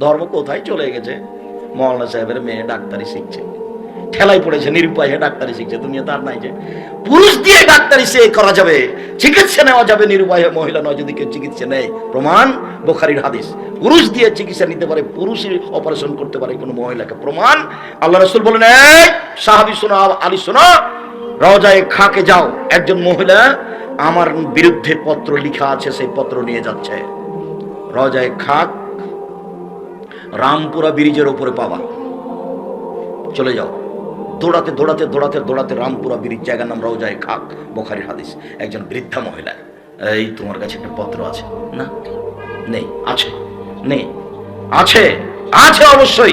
ধর্ম কোথায় চলে গেছে? মৌলানা সাহেবের মেয়ে ডাক্তারি শিখছে। ঠেলাই পড়েছে, নিরুপায় হয়ে ডাক্তারি শিখছে তুমি তার নাই যে। পুরুষ দিয়ে ডাক্তারি সে করা যাবে, চিকিৎসা নেওয়া যাবে নিরুপায় মহিলা নয়, যদি কেউ চিকিৎসা নেয়। প্রমাণ, বোখারির হাদিস। পুরুষ দিয়ে চিকিৎসা নিতে পারে, পুরুষই অপারেশন করতে পারে কোনো মহিলাকে। প্রমাণ, আল্লাহ রসুল বলেন, এই সাহাবি শোনো, আলী শোনো রজায় খাকে যাও, একজন মহিলা আমার বিরুদ্ধে পত্র লিখা আছে, সেই পত্র নিয়ে যাচ্ছে। রজায় খাক রামপুরা ব্রিজের ওপরে পাবা। চলে যাও। দৌড়াতে দৌড়াতে দৌড়াতে দৌড়াতে রামপুরা ব্রিজ, জায়গার নাম রওজায় খাক বোখারির হাদিস। একজন বৃদ্ধা মহিলা। এই তোমার কাছে একটা পত্র আছে? না। নেই। আছে? নেই। আছে? আছে অবশ্যই।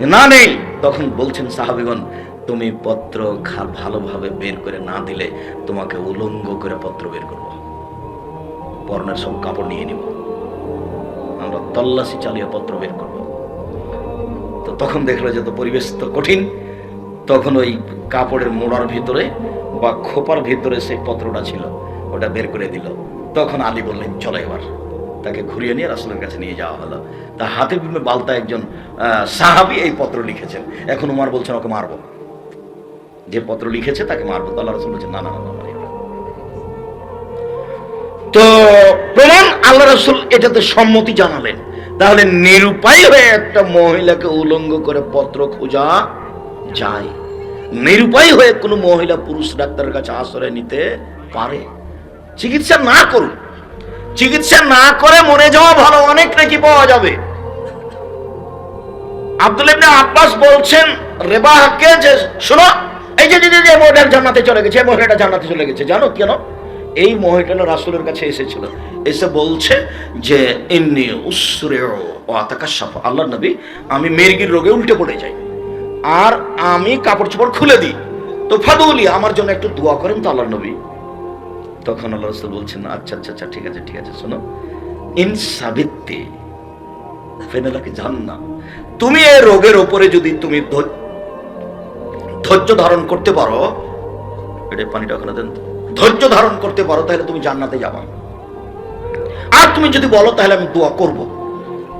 না নেই? তখন বলছেন সাহাবিগণ, তুমি পত্র ভালোভাবে বের করে না দিলে তোমাকে উলঙ্গ করে পত্র বের করব। পরনের সব কাপড় নিয়ে নিব। আমরা তল্লাশি চালিয়ে পত্র বের করব। তো তখন দেখল যে তো পরিবেশ তো কঠিন তখন ওই কাপড়ের মোড়ার ভিতরে বা খোপার ভিতরে সেই পত্রটা ছিল ওটা বের করে দিল। তখন আলী বললেন চলো এবার। তাকে ঘুরিয়ে নিয়ে রাসুলের কাছে নিয়ে যাওয়া হলো। তা হাতে বিমে বালতা একজন সাহাবী এই পত্র লিখেছেন। এখন উমার বলছেন ওকে মারবো। যে পত্র লিখেছে তাকে মারবো। তো আল্লাহ রসুল বলছেন না, না, না। তো প্রমাণ আল্লাহ রসুল এটাতে সম্মতি জানালেন। তাহলে নিরুপায় হয়ে একটা মহিলাকে উলঙ্গ করে পত্র খোঁজা যায়। নিরুপায় হয়ে কোনো মহিলা পুরুষ ডাক্তারের কাছে আশ্রয় নিতে পারে। চিকিৎসা না করুন চিকিৎসা না করে মরে যাওয়া ভালো অনেক নাকি পাওয়া যাবে। আব্দুল আব্বাস বলছেন, রেবাহকে যে, শোনো, এই যে জান্নাতে চলে গেছে মহিলাটা জান্নাতে চলে গেছে। জানো কেন? এই মহিলাটা রাসূলের কাছে এসেছিল। এসে বলছে যে এমনি উসরে আতাকাশাফ আল্লাহ নবী, আমি মেরগির রোগে উল্টে পড়ে যাই। আর আমি কাপড় চোপড় খুলে দিই। তো ফাদুলি, আমার জন্য একটু দোয়া করেন তো আল্লাহ নবী। তখন আল্লাহ রসুল বলছেন আচ্ছা আচ্ছা আচ্ছা ঠিক আছে ঠিক আছে, শোনো। ইন সাবিত্তে ফেনেলাকে জান না তুমি এই রোগের ওপরে যদি তুমি ধৈর্য ধারণ করতে পারো এটা পানিটা ওখানে দেন তো। ধৈর্য ধারণ করতে পারো, তাহলে তুমি জান্নাতে যাবা। আর তুমি যদি বলো, তাহলে আমি দোয়া করব।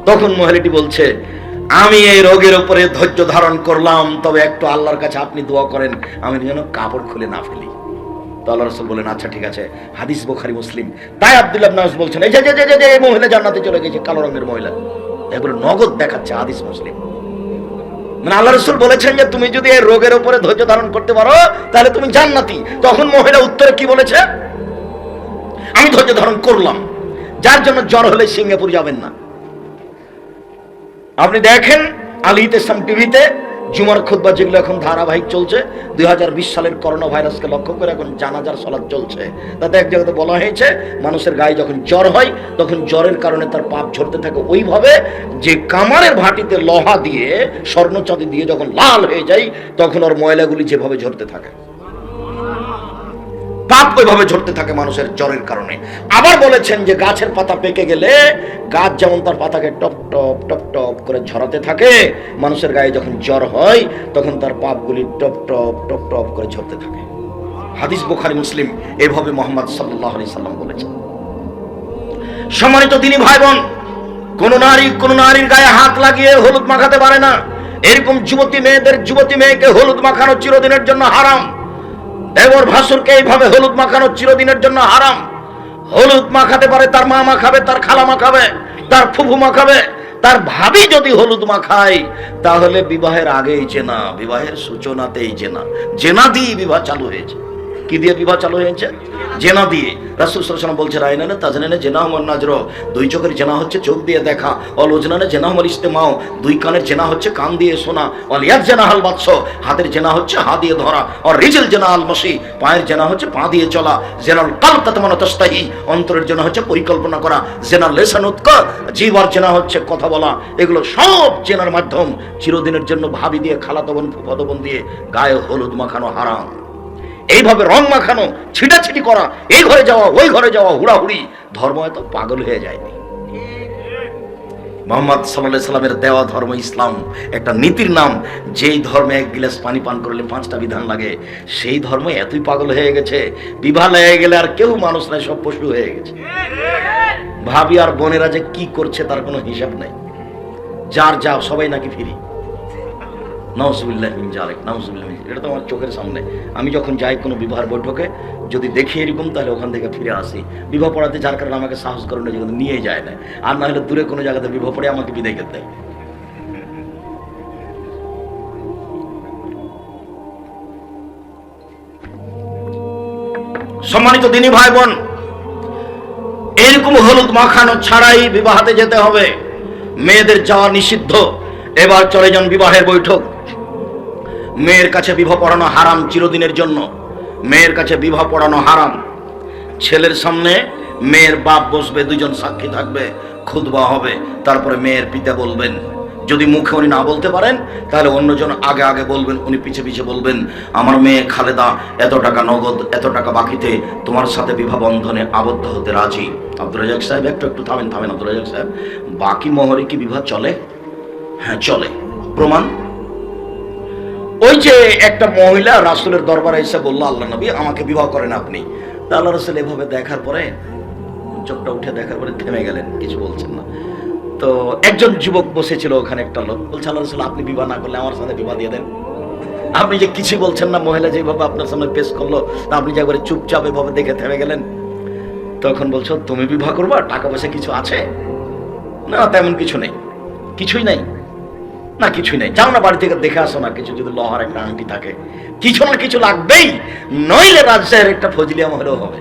তখন মহিলাটি বলছে, আমি এই রোগের উপরে ধৈর্য ধারণ করলাম, তবে একটু আল্লাহর কাছে আপনি দোয়া করেন, আমি যেন কাপড় খুলে না ফেলি। তো বলেন আচ্ছা ঠিক আছে, হাদিস বোখারি, মুসলিম। তাই আব্দুল্লাহ নাস বলছেন, এই যে মহিলা জান্নাতে চলে গেছে, কালো রঙের মহিলা। এগুলো নগদ দেখাচ্ছে হাদিস মুসলিম। মানে আল্লাহ রসুল বলেছেন যে তুমি যদি এই রোগের উপরে ধৈর্য ধারণ করতে পারো, তাহলে তুমি জান্নাতি। তখন মহিলা উত্তরে কি বলেছে? আমি ধৈর্য ধারণ করলাম। যার জন্য জ্বর হলে সিঙ্গাপুর যাবেন না। আপনি দেখেন আলী ইসলাম টিভিতে জুমার খুদ্া যেগুলো এখন ধারাবাহিক চলছে, দুই হাজার বিশ সালের করোনা ভাইরাসকে লক্ষ্য করে এখন জানাজার সলাদ চলছে। তাতে এক জায়গাতে বলা হয়েছে, মানুষের গায়ে যখন জ্বর হয়, তখন জ্বরের কারণে তার পাপ ঝরতে থাকে। ওইভাবে যে কামারের ভাটিতে লহা দিয়ে স্বর্ণচাঁদি দিয়ে যখন লাল হয়ে যায়, তখন ওর ময়লাগুলি যেভাবে ঝরতে থাকে। পাপ ওইভাবে ঝরতে থাকে মানুষের জ্বরের কারণে। আবার বলেছেন যে গাছের পাতা পেকে গেলে গাছ যেমন তার পাতাকে টপ টপ টপ টপ করে ঝরাতে থাকে, মানুষের গায়ে যখন জ্বর হয়, তখন তার পাপগুলি টপ টপ টপ টপ করে ঝরতে থাকে। হাদিস বুখারি, মুসলিম এভাবে মোহাম্মদ সাল্লাহ আলি সাল্লাম বলেছেন। সম্মানিত তিনি ভাই বোন কোন নারী কোন নারীর গায়ে হাত লাগিয়ে হলুদ মাখাতে পারে না। এরকম যুবতী মেয়েদের, যুবতী মেয়েকে হলুদ মাখানো চিরদিনের জন্য হারাম। দেবর ভাসুরকে এইভাবে হলুদ মাখানো চিরদিনের জন্য হারাম। হলুদ মাখাতে পারে, তার মা মাখাবে, তার খালা মাখাবে, তার ফুফু মাখাবে। তার ভাবি যদি হলুদ মাখায়, তাহলে বিবাহের আগেই চেনা, বিবাহের সূচনাতেই চেনা। জেনা দিয়ে বিবাহ চালু হয়েছে। কি দিয়ে বিবাহ চালু হয়েছে? জেনা দিয়ে। রাসুল সাল্লাম বলছে রায়নানে তাজনানে জেনা হমার নাজর দুই চোখের জেনা হচ্ছে চোখ দিয়ে দেখা। অলোজনানে জেনা হমার ইস্তেমাও। দুই কানের জেনা হচ্ছে কান দিয়ে শোনা। অলিয়ার জেনা হাল বাৎস হাতের জেনা হচ্ছে হা দিয়ে ধরা। আর রিজেল জেনা আল মসি। পায়ের জেনা হচ্ছে পা দিয়ে চলা। জেনাল কাল তাতে মানে তস্তাহি। অন্তরের জেনা হচ্ছে পরিকল্পনা করা। জেনার লেসান উৎকর জীবার জেনা হচ্ছে কথা বলা। এগুলো সব জেনার মাধ্যম। চিরদিনের জন্য ভাবি দিয়ে খালাতবন ফুফাতবন দিয়ে গায়ে হলুদ মাখানো হারাম। এইভাবে রং মাখানো, ছিটাছিটি করা, এই ঘরে যাওয়া, ওই ঘরে যাওয়া, হুড়াহুড়ি, ধর্ম এত পাগল হয়ে যায়নি। মোহাম্মদ সাল্লাহ সাল্লামের দেওয়া ধর্ম ইসলাম, একটা নীতির নাম, যেই ধর্মে এক গিলাস পানি পান করলে পাঁচটা বিধান লাগে, সেই ধর্ম এতই পাগল হয়ে গেছে, বিবাহ লেগে গেলে আর কেউ মানুষ নাই, সব পশু হয়ে গেছে। ভাবি আর বোনেরা যে কি করছে তার কোনো হিসাব নাই। যার যা, সবাই নাকি ফিরি। নওয়াজুবিল্লাহ মিন জালেক নওয়াজুবিল্লাহ মিন এটা তো আমার চোখের সামনে। আমি যখন যাই কোনো বিবাহের বৈঠকে, যদি দেখি এরকম, তাহলে ওখান থেকে ফিরে আসি। বিবাহ পড়াতে যার কারণে আমাকে সাহস করে না যেগুলো নিয়ে যায় না। আর না হলে দূরে কোনো জায়গাতে বিবাহ পড়ে আমাকে বিদায় করতে দেয় সম্মানিত দিনী ভাই বোন এরকম হলুদ মাখানো ছাড়াই বিবাহতে যেতে হবে। মেয়েদের যাওয়া নিষিদ্ধ। এবার চলে যান বিবাহের বৈঠক। মেয়ের কাছে বিবাহ পড়ানো হারাম চিরদিনের জন্য। মেয়ের কাছে বিবাহ পড়ানো হারাম। ছেলের সামনে মেয়ের বাপ বসবে দুজন সাক্ষী থাকবে, খুদবা হবে, তারপরে মেয়ের পিতা বলবেন। যদি মুখে উনি না বলতে পারেন, তাহলে অন্যজন আগে আগে বলবেন, উনি পিছে পিছে বলবেন, আমার মেয়ে খালেদা, এত টাকা নগদ, এত টাকা বাকিতে, তোমার সাথে বিবাহ বন্ধনে আবদ্ধ হতে রাজি। আব্দুল রাজাক সাহেব, একটু একটু থামেন থামেন আব্দুল রাজাক সাহেব। বাকি মোহরে কি বিবাহ চলে? হ্যাঁ চলে। প্রমাণ? ওই যে একটা মহিলা রাসুলের দরবারে এসে বলল, আল্লাহ নবী, আমাকে বিবাহ করেন আপনি। আল্লাহ রসুল এভাবে দেখার পরে চোখটা উঠে দেখার পরে থেমে গেলেন, কিছু বলছেন না। তো একজন যুবক বসেছিল ওখানে একটা লোক, বলছে, আল্লাহ রসুল, আপনি বিবাহ না করলে আমার সাথে বিবাহ দিয়ে দেন। আপনি যে কিছু বলছেন না, মহিলা যেভাবে আপনার সামনে পেশ করল, তা আপনি যে একবারে চুপচাপ এভাবে দেখে থেমে গেলেন। তখন বলছো, তুমি বিবাহ করবা, টাকা পয়সা কিছু আছে? না, তেমন কিছু নেই। কিছুই নেই? না, কিছুই নেই। যাও না বাড়ি থেকে, দেখে আসো না কিছু, যদি লোহার একটা আংটি থাকে। কিছু না কিছু লাগবেই, নইলে রাজশাহীর একটা ফজলিয়া মহলেও হবে।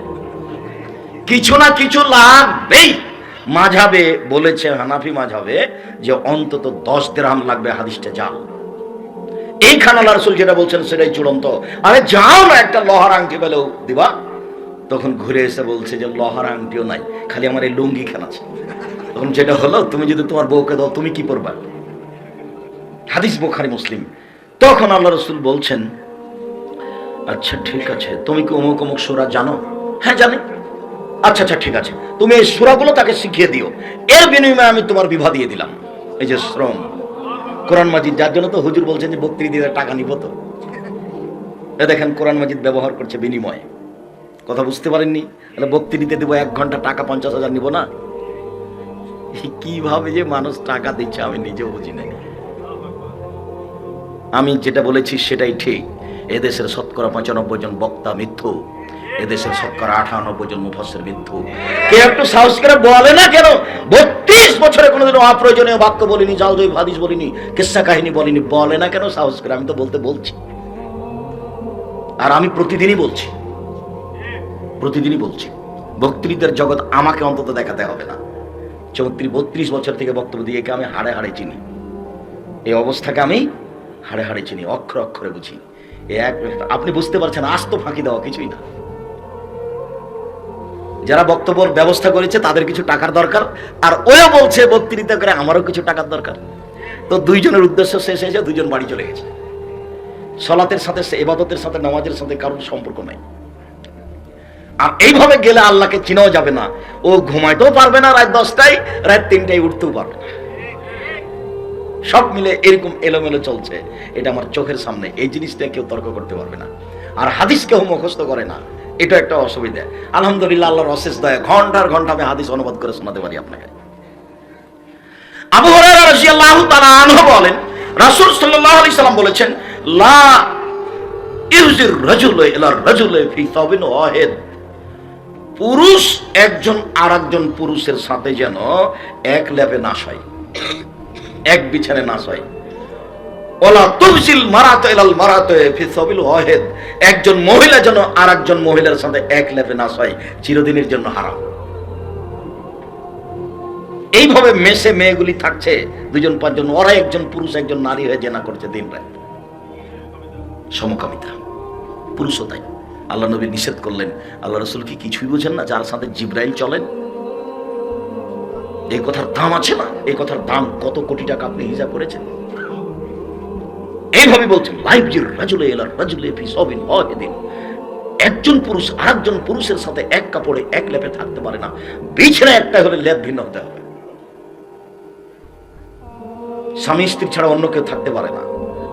কিছু না কিছু লাগবেই। মাঝাবে বলেছে, হানাফি মাঝাবে, যে অন্তত দশ দেরাম লাগবে হাদিসটা যাও। এই খানালা রসুল যেটা বলছেন, সেটাই চূড়ান্ত। আরে যাও না একটা লোহার আংটি পেলেও দিবা। তখন ঘুরে এসে বলছে যে, লোহার আংটিও নাই, খালি আমার এই লুঙ্গি খান আছে। তখন যেটা হলো, তুমি যদি তোমার বউকে দাও, তুমি কি করবা হাদিস বোখারি, মুসলিম। তখন আল্লাহ রসুল বলছেন আচ্ছা ঠিক আছে, তুমি কি অমুক অমুক সুরা জানো? হ্যাঁ জানি। আচ্ছা আচ্ছা ঠিক আছে। তুমি এই সুরাগুলো তাকে শিখিয়ে দিও। এর বিনিময়ে আমি তোমার বিবাহ দিয়ে দিলাম। এই যে শ্রম। কোরআন মাজিদ, যার জন্য তো হুজুর বলছেন যে বক্তৃ দিয়ে টাকা নিব তো। এ দেখেন, কোরআন মাজিদ ব্যবহার করছে বিনিময়ে। কথা বুঝতে পারেননি? তাহলে বক্তৃ দিতে দেবো এক ঘণ্টা টাকা, পঞ্চাশ হাজার নিব না? কীভাবে যে মানুষ টাকা দিচ্ছে আমি নিজেও বুঝি না আমি যেটা বলেছি সেটাই ঠিক। এদেশের শতকরা পঁচানব্বই জন বক্তা মিথ্যু। এদেশের শতকরা আঠানব্বই জন মুফসের মিথ্যু। কে একটু সাহস করে বলে না কেন? বত্রিশ বছরে কোনোদিন অপ্রয়োজনীয় বাক্য বলিনি, জালদই ভাদিস বলিনি কিস্সা কাহিনী বলিনি। বলে না কেন সাহস করে? আমি তো বলতে বলছি। আর আমি প্রতিদিনই বলছি। প্রতিদিনই বলছি। বক্তৃতার জগৎ আমাকে অন্তত দেখাতে হবে না। চৌত্রিশ, বত্রিশ বছর থেকে বক্তব্য দিয়ে আমি হাড়ে হাড়ে চিনি। এই অবস্থাকে আমি হাড়ে হাড়ে চিনি, অক্ষর অক্ষরে বুঝি। এক আপনি বুঝতে পারছেন, আস্ত ফাঁকি দেওয়া কিছুই না। যারা বক্তব্যের ব্যবস্থা করেছে, তাদের কিছু টাকার দরকার। আর ওও বলছে, বক্তৃতা করে আমারও কিছু টাকার দরকার। তো দুইজনের উদ্দেশ্য শেষ হয়েছে দুইজন বাড়ি চলে গেছে। সলাতের সাথে, এবাদতের সাথে, নামাজের সাথে কারোর সম্পর্ক নাই। আর এইভাবে গেলে আল্লাহকে চিনাও যাবে না। ও ঘুমাইতেও পারবে না, রাত দশটায়, রাত তিনটায় উঠতেও পারবে না। সব মিলে এরকম এলোমেলো চলছে। এটা আমার চোখের সামনে। এই জিনিসটা কেউ তর্ক করতে পারবে না। আর হাদিস কেউ মুখস্থ করে না। এটা একটা অসুবিধা। আলহামদুলিল্লাহ, আল্লাহর অশেষ দয়া। ঘণ্টার ঘণ্টা আমি হাদিস অনুবাদ করে শোনাতে পারি আপনাকে। আবু হুরায়রা রাদিয়াল্লাহু তাআলা আনহু বলেন, রাসূল সাল্লাল্লাহু আলাইহি সাল্লাম বলেছেন, লা ইউজির রাজুল ইলা রাজুল ফি সাবিন ওয়াহিদ। পুরুষ একজন আরেকজন পুরুষের সাথে যেন এক ল্যাপে না হয় এক বিছানে না হয়। ওলা তুবসিল মারাত ইলাল মারাত ফি ওয়াহিদ। একজন মহিলা যেন আরেকজন মহিলার সাথে এক না চিরদিনের জন্য হারাম। এইভাবে মেসে মেয়েগুলি থাকছে, দুজন, পাঁচজন ওরা একজন পুরুষ, একজন নারী হয়ে জেনা করছে দিন রাত। সমকামিতা। পুরুষও তাই। আল্লাহ নবী নিষেধ করলেন। আল্লাহ রসুল কি কিছুই বোঝেন না, যার সাথে জিব্রাইল চলেন। এই কথার দাম আছে না? এই কথার দাম কত কোটি টাকা আপনি হিসাব করেছেন? এইভাবে বলছেন, লাইফ জির রাজুলে এলার রাজুলে ফি সবিন ওয়াহিদিন একজন পুরুষ আরেকজন পুরুষের সাথে এক কাপড়ে এক লেপে থাকতে পারে না। বিছানা একটা হলে লেপ ভিন্ন হতে হবে। স্বামী স্ত্রী ছাড়া অন্য কেউ থাকতে পারে না।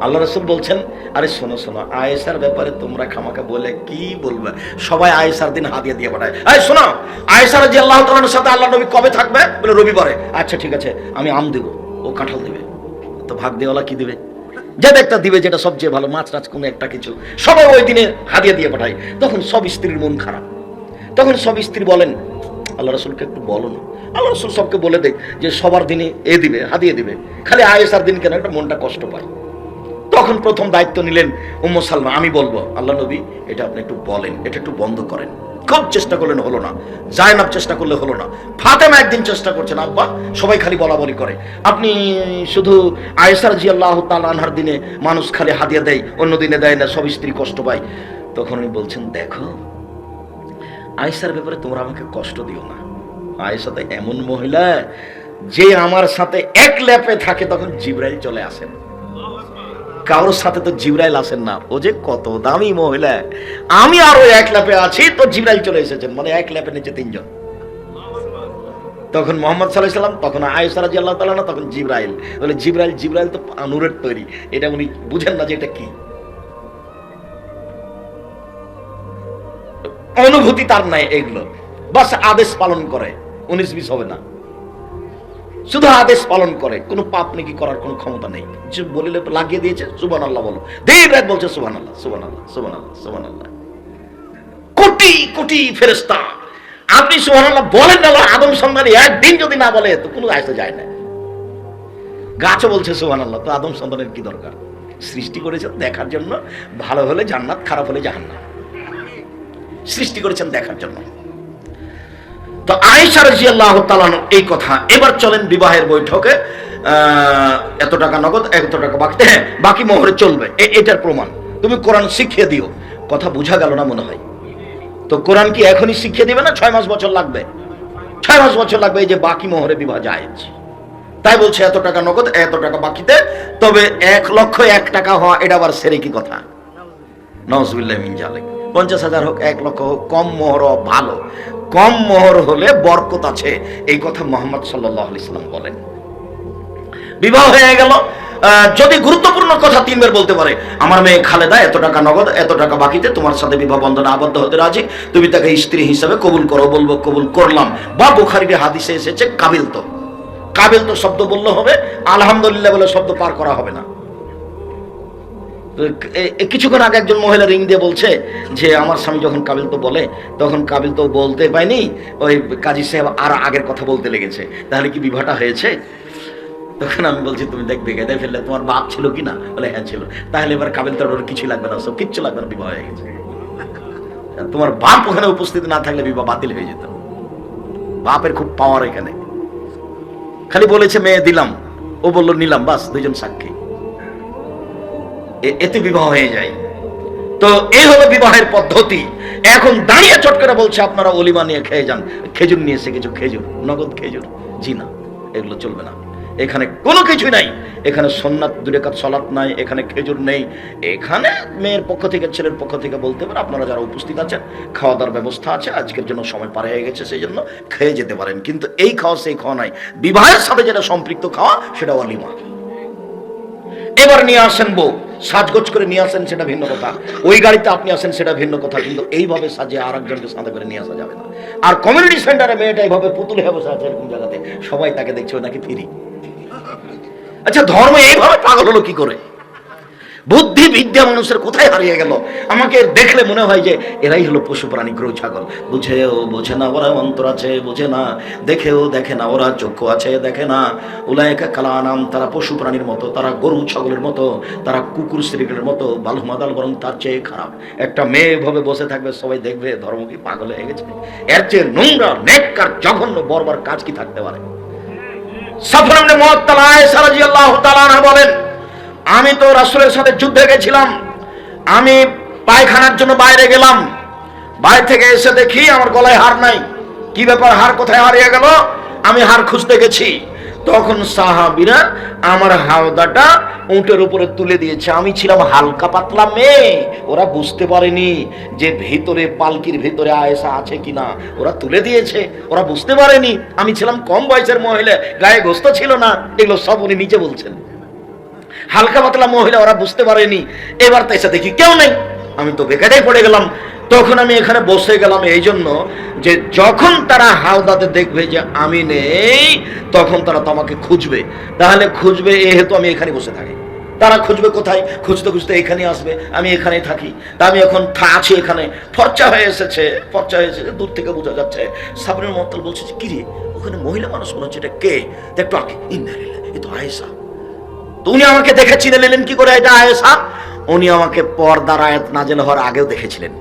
আল্লাহ রসুল বলছেন, আরে শোনো শোনো আয়েসার ব্যাপারে তোমরা খামাকে বলে কি বলবে? সবাই আয়েসার দিন হাদিয়া দিয়ে পাঠায়। আয় শোনো আয়েসার যে আল্লাহ তালার সাথে আল্লাহ নবী কবে থাকবে? বলে রবিবারে। আচ্ছা ঠিক আছে, আমি আম দেবো, ও কাঁঠাল দিবে। তো ভাগ দেওয়ালা কি দিবে? যাদের একটা দিবে যেটা সবচেয়ে ভালো, মাছ টাছ কোনো একটা কিছু। সবাই ওই দিনে হাদিয়া দিয়ে পাঠায়। তখন সব স্ত্রীর মন খারাপ। তখন সব স্ত্রী বলেন, আল্লাহ রসুলকে একটু বলো না। আল্লাহ রসুল সবকে বলে দেখ যে সবার দিনে এ দিবে হাদিয়ে দিবে। খালি আয়েসার দিন কেন? একটা মনটা কষ্ট পায়। তখন প্রথম দায়িত্ব নিলেন উম্ম সালমা? আমি বলব, আল্লাহ নবী, এটা আপনি একটু বলেন, এটা একটু বন্ধ করেন। খুব চেষ্টা করলেন হলো না, জায়নাব চেষ্টা করলে হলো না। ফাতেমা একদিন চেষ্টা করছেন, আব্বা, সবাই খালি বলা বলি করে। আপনি শুধু আয়েসার জি আল্লাহ তালানহার দিনে মানুষ খালি হাদিয়া দেয়, অন্য দিনে দেয় না, সব স্ত্রী কষ্ট পায়। তখন উনি বলছেন, দেখো, আয়েশার ব্যাপারে তোমরা আমাকে কষ্ট দিও না। আয়েশা তো এমন মহিলা যে আমার সাথে এক ল্যাপে থাকে, তখন জিব্রাইল চলে আসেন। কারোর সাথে তো জিব্রাইল আসেন না। ও যে কত দামি মহিলা। আমি আরও এক ল্যাপে আছি, তো জিব্রাইল চলে এসেছেন। মানে এক ল্যাপে নিচে তিনজন। তখন মোহাম্মদ সাল্লাহ সাল্লাম, তখন আয়েশা রাজি আল্লাহ তালা তখন জিব্রাইল। বলে, জিব্রাইল জিব্রাইল তো আনুরের তৈরি। এটা উনি বুঝেন না যে এটা কি? অনুভূতি তার নাই এগুলো। বাস আদেশ পালন করে। উনিশ বিশ হবে না। শুধু আদেশ পালন করে, কোনো পাপ নাকি করার কোনো ক্ষমতা নেই। যে বলিলে লাগিয়ে দিয়েছে সুবান আল্লাহ বলো। দিন রাত বলছে সুবান আল্লাহ সুবান আল্লাহ সুবান আল্লাহ সুবান আল্লাহ কোটি কোটি ফেরেস্তা আপনি সুবান আল্লাহ বলেন না আদম সন্তানী একদিন যদি না বলে, তো কোনো আসতে যায় না। গাছও বলছে সুবান আল্লাহ তো আদম সন্তানের কি দরকার? সৃষ্টি করেছে দেখার জন্য, ভালো হলে জান্নাত, খারাপ হলে জাহান্নাম। সৃষ্টি করেছেন দেখার জন্য। তো আয়েশা রাদিয়াল্লাহু তাআলা এই কথা। এবার চলেন বিবাহের বৈঠকে। এত টাকা নগদ, এত টাকা বাকি। হ্যাঁ বাকি মোহরে চলবে। এটার প্রমাণ। তুমি কোরআন শিখিয়ে দিও। কথা বোঝা গেল না মনে হয়? তো কোরআন কি এখনই শিখিয়ে দিবে না ছয় মাস বছর লাগবে? ছয় মাস বছর লাগবে এই যে বাকি মোহরে বিবাহ জায়েজ। তাই বলছে এত টাকা নগদ, এত টাকা বাকিতে। তবে এক লক্ষ এক টাকা হওয়া, এটা আবার সেরে কি কথা। নজবুল্লাহ মিন জালেক পঞ্চাশ হাজার হোক, এক লক্ষ হোক, কম মোহর ভালো। কম মোহর হলে বরকত আছে, এই কথা মোহাম্মদ সাল্লাহ ইসলাম বলেন। বিবাহ হয়ে গেল। যদি গুরুত্বপূর্ণ কথা তিনবার বলতে পারে, আমার মেয়ে খালেদা, এত টাকা নগদ, এত টাকা বাকিতে, তোমার সাথে বিবাহ বন্ধনে আবদ্ধ হতে রাজি, তুমি তাকে স্ত্রী হিসাবে কবুল করো। বলব, কবুল করলাম। বা বুখারির হাদিসে এসেছে, কাবিল তো। কাবিল তো শব্দ বললে হবে, আলহামদুলিল্লাহ বলে শব্দ পার করা হবে না। কিছুক্ষণ আগে একজন মহিলা রিং দিয়ে বলছে যে, আমার স্বামী যখন কাবিল তো বলে, তখন কাবিল তো বলতে পায়নি ওই কাজী সাহেব আর আগের কথা বলতে লেগেছে। তাহলে কি বিবাহটা হয়েছে? তখন আমি বলছি, তুমি দেখ বেগে ফেললে তোমার বাপ ছিল কি না? বলে হ্যাঁ ছিল। তাহলে এবার কাবিল তো ওর কিছু লাগবে না, সব কিচ্ছু লাগবে না, বিবাহ হয়ে গেছে। তোমার বাপ ওখানে উপস্থিত না থাকলে বিবাহ বাতিল হয়ে যেত। বাপের খুব পাওয়ার এখানে। খালি বলেছে, মেয়ে দিলাম। ও বলল, নিলাম, বাস দুজন সাক্ষী। এতে বিবাহ হয়ে যায়। তো এই হলো বিবাহের পদ্ধতি। এখন দাঁড়িয়ে চট করে বলছে, আপনারা অলিমা নিয়ে খেয়ে যান। খেজুর নিয়েছে কিছু খেজুর, নগদ খেজুর। জি না, এগুলো চলবে না। এখানে কোনো কিছুই নাই। এখানে সন্ন্যাত দূরে কাজ সলাৎ নাই, এখানে খেজুর নেই। এখানে মেয়ের পক্ষ থেকে, ছেলের পক্ষ থেকে বলতে পারে, আপনারা যারা উপস্থিত আছেন খাওয়া দাওয়ার ব্যবস্থা আছে, আজকের জন্য সময় পার হয়ে গেছে, সেই জন্য খেয়ে যেতে পারেন। কিন্তু এই খাওয়া, সেই খাওয়া নাই। বিবাহের সাথে যেটা সম্পৃক্ত খাওয়া, সেটা অলিমা। এবার নিয়ে আসেন বউ। সাজগোজ করে নিয়ে আসেন, সেটা ভিন্ন কথা। ওই গাড়িতে আপনি আসেন, সেটা ভিন্ন কথা। কিন্তু এইভাবে সাজিয়ে আর একজনকে করে নিয়ে আসা যাবে না। আর কমিউনিটি সেন্টারে মেয়েটা এইভাবে পুতুল হয়ে বসে আছে এরকম জায়গাতে, সবাই তাকে দেখছে নাকি ফিরি। আচ্ছা ধর্ম এইভাবে পাগল হলো কি করে? বুদ্ধি বিদ্যা মানুষের কোথায় হারিয়ে গেল? আমাকে দেখলে মনে হয় যে এরাই হলো পশু প্রাণী, গরু, ছাগল। বুঝেও বোঝে না ওরা অন্তর আছে, বোঝে না। দেখেও দেখে না ওরা চক্ষু আছে, দেখে না। উলায়কা কালানাম, তারা পশু প্রাণীর মতো, তারা গরু, ছাগলের মতো, তারা কুকুর শ্রীকের মতো। বালু মাদাল বরং তার চেয়ে খারাপ। একটা মেয়ে ভাবে বসে থাকবে, সবাই দেখবে ধর্ম কি পাগল হয়ে গেছে? এর চেয়ে নোংরা, নেককার, জঘন্য বর্বর কাজ কি থাকতে পারে? সফর মহাত্তালা আয়েশা রাদিয়াল্লাহু তাআলা আনহা বলেন আমি তো রাসূলের সাথে যুদ্ধে গেছিলাম। আমি পায়খানার জন্য বাইরে গেলাম। বাইরে থেকে এসে দেখি আমার গলায় হার নাই। কি ব্যাপার, হার কোথায় হারিয়ে গেল? আমি হার খুঁজতে গেছি। তখন সাহাবিরা আমার হাওদাটা উঁটের উপরে তুলে দিয়েছে। আমি ছিলাম হালকা পাতলা মেয়ে। ওরা বুঝতে পারেনি যে ভিতরে পালকির ভিতরে আয়েসা আছে কিনা। ওরা তুলে দিয়েছে। ওরা বুঝতে পারেনি। আমি ছিলাম কম বয়সের মহিলা। গায়ে গোস্ত ছিল না। এগুলো সব উনি নিচে বলছেন। হালকা পাতলা মহিলা ওরা বুঝতে পারেনি। এবার তাই দেখি কেউ নেই। আমি তো বেকারেই পড়ে গেলাম। তখন আমি এখানে বসে গেলাম এই জন্য যে যখন তারা হাওদাতে দেখবে যে আমি নেই, তখন তারা তোমাকে খুঁজবে। তাহলে খুঁজবে এ হেতু আমি এখানে বসে থাকি। তারা খুঁজবে কোথায়? খুঁজতে খুঁজতে এখানে আসবে, আমি এখানেই থাকি। তা আমি এখন আছি এখানে। ফর্চা হয়ে এসেছে, ফর্চা হয়ে এসেছে, দূর থেকে বোঝা যাচ্ছে। সাবরিন মত্তল বলছে যে, কিরে, ওখানে মহিলা মানুষ মনে হচ্ছে, এটা কে? তা একটু আগে ইন্দারিল্লা এ তো আয়েসা উনি আমাকে দেখে চিনে নিলেন কি করে এটা আয়েসা উনি আমাকে পর্দার আয়াত নাজেল হওয়ার আগেও দেখেছিলেন।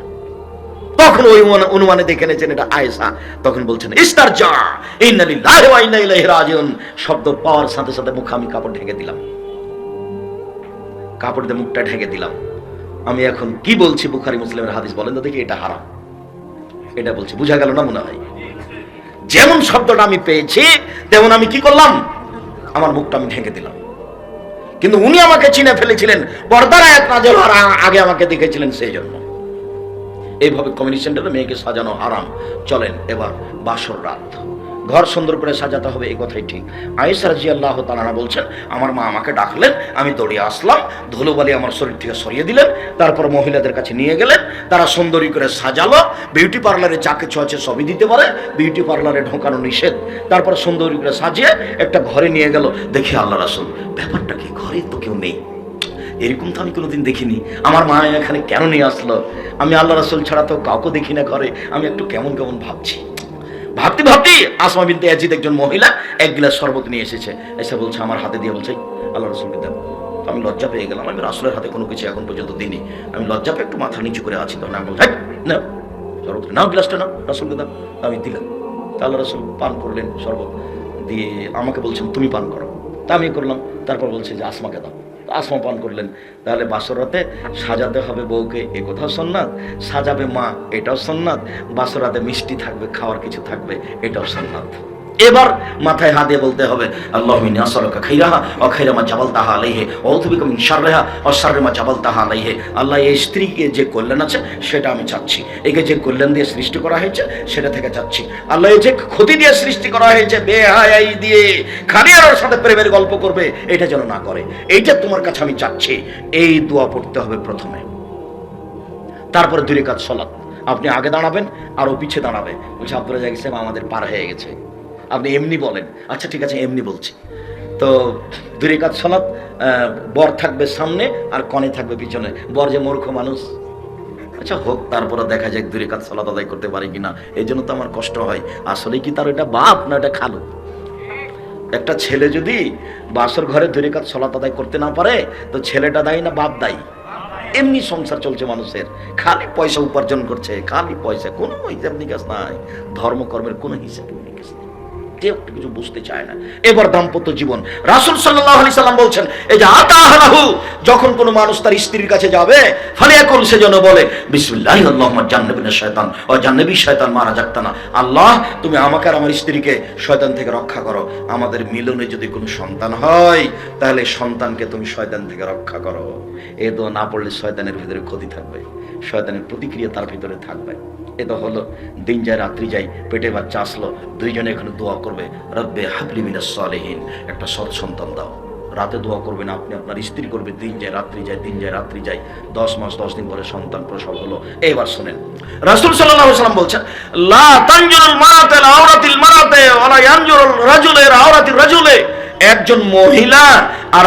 তখন ওই অনুমানে দেখে নিয়েছেন এটা আয়েসা তখন বলছেন ইস্তার যা ইন্নালিল্লাহি ওয়া শব্দ পাওয়ার সাথে সাথে মুখ আমি কাপড় ঢেকে দিলাম। কাপড় দিয়ে মুখটা ঢেকে দিলাম। আমি এখন কি বলছি বুখারি মুসলিমের হাদিস বলেন তো দেখি, এটা হারাম। এটা বলছি, বুঝা গেল না মনে হয়? যেমন শব্দটা আমি পেয়েছি, তেমন আমি কি করলাম? আমার মুখটা আমি ঢেকে দিলাম। কিন্তু উনি আমাকে চিনে ফেলেছিলেন। পর্দার আয়াত নাজল হওয়ার আগে আমাকে দেখেছিলেন সেই জন্য। এইভাবে কমিউনিটি সেন্টারে মেয়েকে সাজানো আরাম চলেন এবার বাসর রাত। ঘর সুন্দর করে সাজাতে হবে এই কথাই ঠিক। আয়েসা রাজি আল্লাহ তালানা বলছেন, আমার মা আমাকে ডাকলেন, আমি দৌড়িয়ে আসলাম, ধুলোবালি আমার শরীর থেকে সরিয়ে দিলেন, তারপর মহিলাদের কাছে নিয়ে গেলেন, তারা সুন্দরী করে সাজালো, বিউটি পার্লারে যা কিছু আছে সবই দিতে পারে, বিউটি পার্লারে ঢোকানো নিষেধ, তারপর সুন্দরী করে সাজিয়ে একটা ঘরে নিয়ে গেল, দেখি আল্লাহ রাসুল, ব্যাপারটা কি, ঘরে তো কেউ নেই। এরকম তো আমি কোনোদিন দেখিনি। আমার মা এখানে কেন নিয়ে আসলো? আমি আল্লাহ রাসুল ছাড়া তো কাউকে দেখি না ঘরে। আমি একটু কেমন কেমন ভাবছি। ভাবতে ভাবতে আসমা বিনতে ইয়াজিদ একজন মহিলা এক গ্লাস শরবত নিয়ে এসেছে। এসে বলছে, আমার হাতে দিয়ে, বলছে আল্লাহ রসুলকে দেব আমি লজ্জা পেয়ে গেলাম। আমি রাসুলের হাতে কোনো কিছু এখন পর্যন্ত দিইনি। আমি লজ্জা পেয়ে একটু মাথা নিচু করে আছি। তখন আমি বলছি না শরবত নাও, গ্লাসটা নাও, রাসুলকে দাও। আমি দিলাম। আল্লাহ রসুল পান করলেন শরবত। দিয়ে আমাকে বলছেন, তুমি পান করো। তা আমি করলাম। তারপর বলছে যে আসমাকে দাও। তো আসমা করলেন। তাহলে বাসরাতে সাজাতে হবে বউকে, এ কথাও সন্ন্যাত সাজাবে মা, এটাও সন্ন্যাত বাসরাতে মিষ্টি থাকবে, খাওয়ার কিছু থাকবে, এটাও সন্ন্যাত এবার মাথায় হাত দিয়ে বলতে হবে, আল্লাহ মিনি খাইরাহা ও খাইরামা জাবাল তাহা আলাইহে অথবিক মিন শাররেহা ও শাররেমা জাবাল তাহা আলাইহে। আল্লাহ এই স্ত্রীকে যে কল্যাণ আছে সেটা আমি চাচ্ছি। একে যে কল্যাণ দিয়ে সৃষ্টি করা হয়েছে সেটা থেকে চাচ্ছি। আল্লাহ এই যে ক্ষতি দিয়ে সৃষ্টি করা হয়েছে, বেহায়াই দিয়ে খালিয়ার সাথে প্রেমের গল্প করবে, এটা যেন না করে। এইটা তোমার কাছে আমি চাচ্ছি। এই দোয়া পড়তে হবে প্রথমে। তারপরে দুই কাজ সলাৎ আপনি আগে দাঁড়াবেন আর ও পিছে দাঁড়াবে। বলছে আব্দুল আমাদের পার হয়ে গেছে। আপনি এমনি বলেন। আচ্ছা ঠিক আছে, এমনি বলছি। তো দুই কাজ সলাৎ বর থাকবে সামনে আর কনে থাকবে পিছনে। বর যে মূর্খ মানুষ। আচ্ছা হোক, তারপরে দেখা যায় দূরে কাজ সলাৎ আদায় করতে পারি কিনা। এই জন্য তো আমার কষ্ট হয়। আসলে কি তার এটা বাপ না এটা খালু? একটা ছেলে যদি বাসর ঘরে দুই কাজ সলাৎ আদায় করতে না পারে, তো ছেলেটা দায়ী না বাপ দায়ী? এমনি সংসার চলছে মানুষের। খালি পয়সা উপার্জন করছে, খালি পয়সা, কোনো হিসাব নিকাশ নাই। ধর্মকর্মের কোনো হিসাব নেই। কেউ কিছু বুঝতে চায় না। এবার দাম্পত্য জীবন। রাসুল সাল্লাহ আলি সাল্লাম বলছেন, এই যে যখন কোনো মানুষ তার স্ত্রীর কাছে যাবে, ফালিয়াকুল, সে যেন বলে, বিসমুল্লাহ শয়তান ও শয়তান মারা যাকতা না। আল্লাহ, তুমি আমাকে আর আমার স্ত্রীকে শয়তান থেকে রক্ষা করো। আমাদের মিলনে যদি কোনো সন্তান হয়, তাহলে সন্তানকে তুমি শয়তান থেকে রক্ষা করো। এ দোয়া না পড়লে শয়তানের ভিতরে ক্ষতি থাকবে। শয়তানের প্রতিক্রিয়া তার ভিতরে থাকবে। এটা হলো দিন যায়, রাত্রি যায়, পেটে বাচ্চা আসলো, দুইজনে এখানে দোয়া করবে, রব্বে হাবলি মিনাস সালেহীন একটা সৎ সন্তান দাও। রাতে দোয়া করবেন আপনি আপনার স্ত্রী করবে, দিন যায়, রাত্রি যায়, দিন যায়, রাত্রি যায়, দশ মাস, দশ দিন পরে সন্তান প্রসব হলো। এবার শোনেন, রাসূল আলাইহি সাল্লাম বলছেন, লা তানজুরুল মারাতে আওরাতিল মারাতে, ওয়ালা ইয়ানজুরুল রাজুলের আওরাতির রাজুলে একজন মহিলা আর